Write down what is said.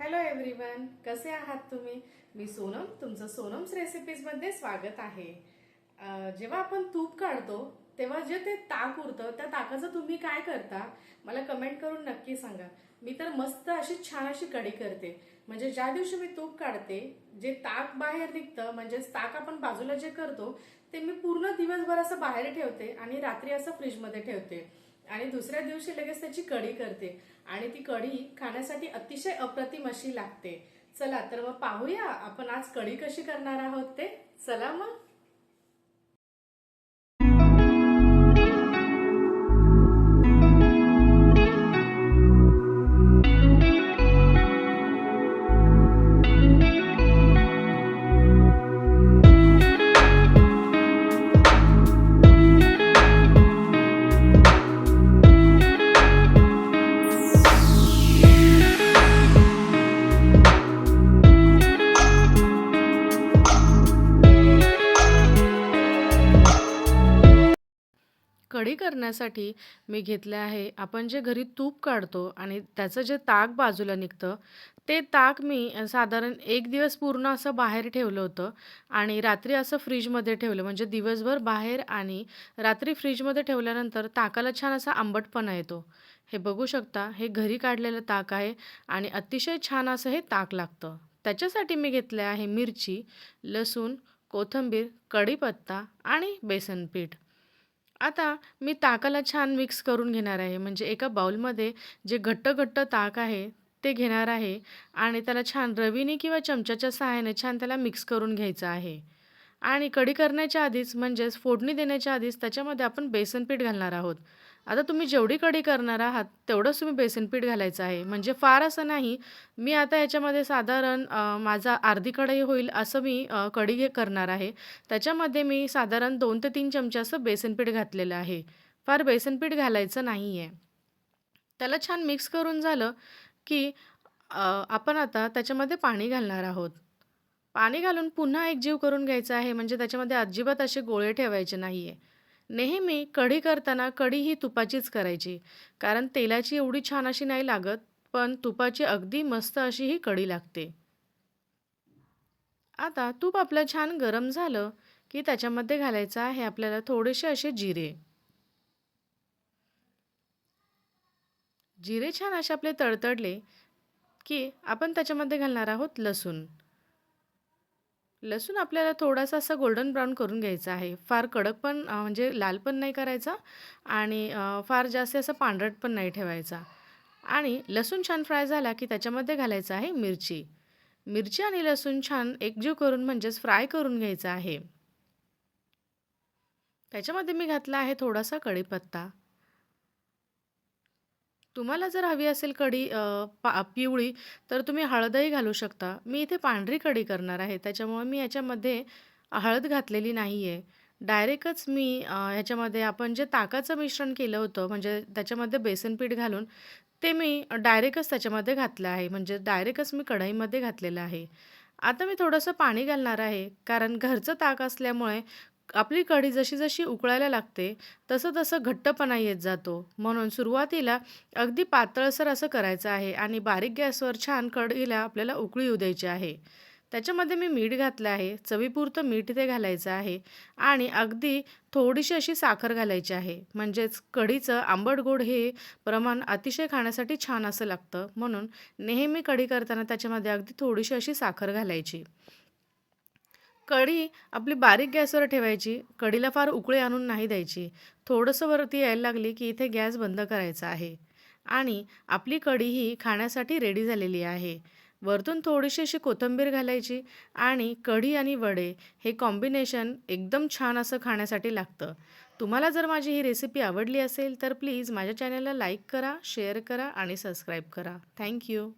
Hello everyone कसे आहात तुम्ही? मी सोनम तुमचं सोनम्स रेसिपीजमध्ये स्वागत आहे. जेव्हा आपण तूप काढतो तेव्हा जे ते ताक उरतं त्या ताकाचं तुम्ही काय करता? मला कमेंट करून नक्की सांगा. मी तर मस्त अशी छान अशी कढी करते. म्हणजे ज्या दिवशी मी तूप काढते जे ताक बाहेर निघतं म्हणजेच ताक आपण बाजूला जे करतो ते मी पूर्ण दिवसभर असं बाहेर ठेवते आणि रात्री असं फ्रीजमध्ये ठेवते. आणि दुसऱ्या दिवशी लगेच त्याची कढी करते. आणि ती कढी खाण्यासाठी अतिशय अप्रतिम अशी लागते. चला तर मग पाहूया आपण आज कढी कशी करणार आहोत ते. चला मग. कढी करण्यासाठी मी घेतलं आहे. आपण जे घरी तूप काढतो आणि त्याचं जे ताक बाजूला निघतं ते ताक मी साधारण एक दिवस पूर्ण असं बाहेर ठेवलं होतं आणि रात्री असं फ्रीजमध्ये ठेवलं. म्हणजे दिवसभर बाहेर आणि रात्री फ्रीजमध्ये ठेवल्यानंतर ताकाला छान असा आंबटपणा येतो. हे बघू शकता हे घरी काढलेलं ताक आहे आणि अतिशय छान असं हे ताक लागतं. त्याच्यासाठी मी घेतलं आहे मिरची लसूण कोथिंबीर कढीपत्ता आणि बेसन पीठ आता मी ताकाला छान मिक्स करून घेणार आहे. म्हणजे एका बाउलमध्ये जे घट्ट घट्ट ताक आहे ते घेणार आहे आणि त्याला छान रवीने किंवा चमच्याच्या सहाय्याने छान त्याला मिक्स करून घ्यायचं आहे. आणि कढी करण्याच्या आधीच म्हणजेच फोडणी देण्याच्या आधीच त्याच्यामध्ये आपण बेसन पीठ घालणार आहोत. आता तुम्ही जेवढी कढी करणार आहात तेवढंच तुम्ही बेसनपीठ घालायचं आहे. म्हणजे फार असं नाही मी आता याच्यामध्ये साधारण माझा अर्धी कढई होईल असं मी कढी घे करणार आहे. त्याच्यामध्ये मी साधारण दोन ते तीन चमचे असं बेसनपीठ घातलेलं आहे. फार बेसनपीठ घालायचं नाही आहे त्याला छान मिक्स करून झालं की आपण आता त्याच्यामध्ये पाणी घालणार आहोत. पाणी घालून पुन्हा एकजीव करून घ्यायचं आहे म्हणजे त्याच्यामध्ये अजिबात असे गोळे ठेवायचे नाही आहे नेहमी कढी करताना कढी ही तुपाचीच करायची कारण तेलाची एवढी छान अशी नाही लागत पण तुपाची अगदी मस्त अशी ही कढी लागते. आता तूप आपलं छान गरम झालं की त्याच्यामध्ये घालायचं आहे आपल्याला थोडेसे असे जिरे. जिरे छान असे आपले तडतडले की आपण त्याच्यामध्ये घालणार आहोत लसूण. लसूण आपल्याला थोडासा असा गोल्डन ब्राऊन करून घ्यायचा आहे. फार कडक पण म्हणजे लाल पण नाही करायचा आणि फार जास्त असं पांढरट पण नाही ठेवायचा. आणि लसूण छान फ्राय झाला की त्याच्यामध्ये घालायचं आहे मिरची. मिरची आणि लसूण छान एकजीव करून म्हणजेच फ्राय करून घ्यायचा आहे. त्याच्यामध्ये मी घातला आहे थोडासा कढीपत्ता. तुम्हाला जर हवी असेल कढी पा पिवळी तर तुम्ही हळदही घालू शकता. मी इथे पांढरी कढी करणार आहे. त्याच्यामुळे मी याच्यामध्ये हळद घातलेली नाही आहे डायरेक्टच मी ह्याच्यामध्ये आपण जे ताकाचं मिश्रण केलं होतं म्हणजे त्याच्यामध्ये बेसन पीठ घालून ते मी डायरेक्टच त्याच्यामध्ये घातलं आहे. म्हणजे डायरेक्टच मी कढईमध्ये घातलेलं आहे. आता मी थोडंसं पाणी घालणार आहे. कारण घरचं ताक असल्यामुळे आपली कढी जशी जशी उकळायला लागते तसं तसं घट्टपणा येत जातो. म्हणून सुरुवातीला अगदी पातळसर असं करायचं आहे आणि बारीक गॅसवर छान कढीला आपल्याला उकळी येऊ द्यायची आहे. त्याच्यामध्ये मी मीठ घातलं आहे चवीपुरतं मीठ ते घालायचं आहे आणि अगदी थोडीशी अशी साखर घालायची आहे. म्हणजेच कढीचं आंबट गोड हे प्रमाण अतिशय खाण्यासाठी छान असं लागतं. म्हणून नेहमी कढी करताना त्याच्यामध्ये अगदी थोडीशी अशी साखर घालायची. कढी आपली बारीक गॅसवर ठेवायची कढीला फार उकळी आणून नाही द्यायची. थोडंसं वरती यायला लागली की इथे गॅस बंद करायचा आहे. आणि आपली कढी ही खाण्यासाठी रेडी झालेली आहे. वरतून थोडीशी अशी कोथिंबीर घालायची आणि कढी आणि वडे हे कॉम्बिनेशन एकदम छान असं खाण्यासाठी लागतं. तुम्हाला जर माझी ही रेसिपी आवडली असेल तर प्लीज माझ्या चॅनलला लाईक करा शेअर करा आणि सबस्क्राईब करा. थँक्यू